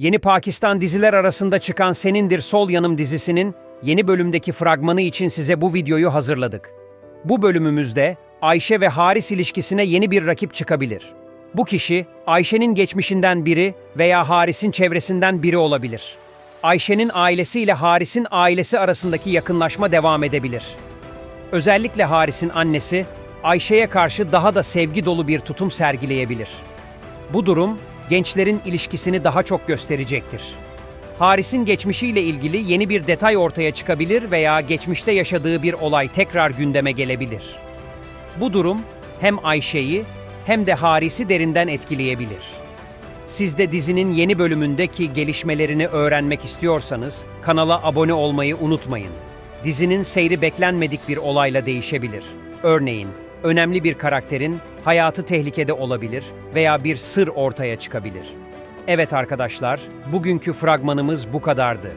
Yeni Pakistan diziler arasında çıkan Senindir Sol Yanım dizisinin yeni bölümdeki fragmanı için size bu videoyu hazırladık. Bu bölümümüzde Ayşe ve Haris ilişkisine yeni bir rakip çıkabilir. Bu kişi Ayşe'nin geçmişinden biri veya Haris'in çevresinden biri olabilir. Ayşe'nin ailesiyle Haris'in ailesi arasındaki yakınlaşma devam edebilir. Özellikle Haris'in annesi Ayşe'ye karşı daha da sevgi dolu bir tutum sergileyebilir. Bu durum gençlerin ilişkisini daha çok gösterecektir. Haris'in geçmişiyle ilgili yeni bir detay ortaya çıkabilir veya geçmişte yaşadığı bir olay tekrar gündeme gelebilir. Bu durum hem Ayşe'yi hem de Haris'i derinden etkileyebilir. Siz de dizinin yeni bölümündeki gelişmelerini öğrenmek istiyorsanız kanala abone olmayı unutmayın. Dizinin seyri beklenmedik bir olayla değişebilir. Örneğin, önemli bir karakterin hayatı tehlikede olabilir veya bir sır ortaya çıkabilir. Evet arkadaşlar, bugünkü fragmanımız bu kadardı.